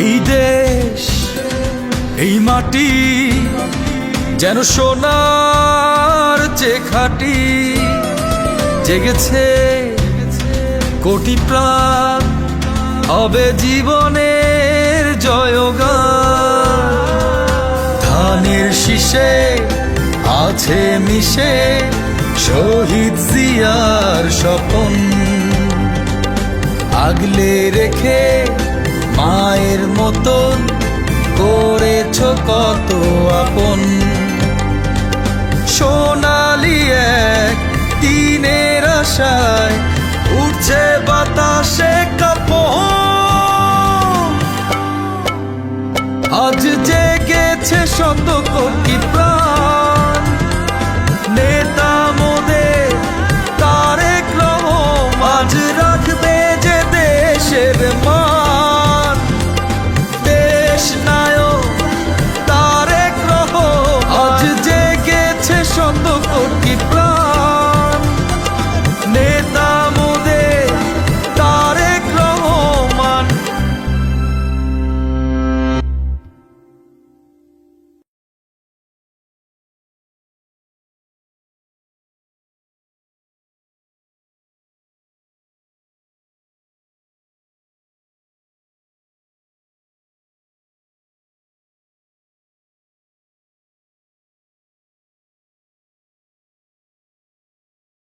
এই দেশ, এই মাটি যেন সোনার যে খাটি জেগেছে কোটি প্রাণ, হবে জীবনের জয়গান। ধানের শীষে আছে মিশে শহীদ জিয়ার স্বপন। আগলে রেখে মায়ের মতন করেছ কত আপন। সোনালি এক দিনের আশায় উঠছে বাতাসে কাপন। আজ জেগেছে শত কোটি প্রাণ।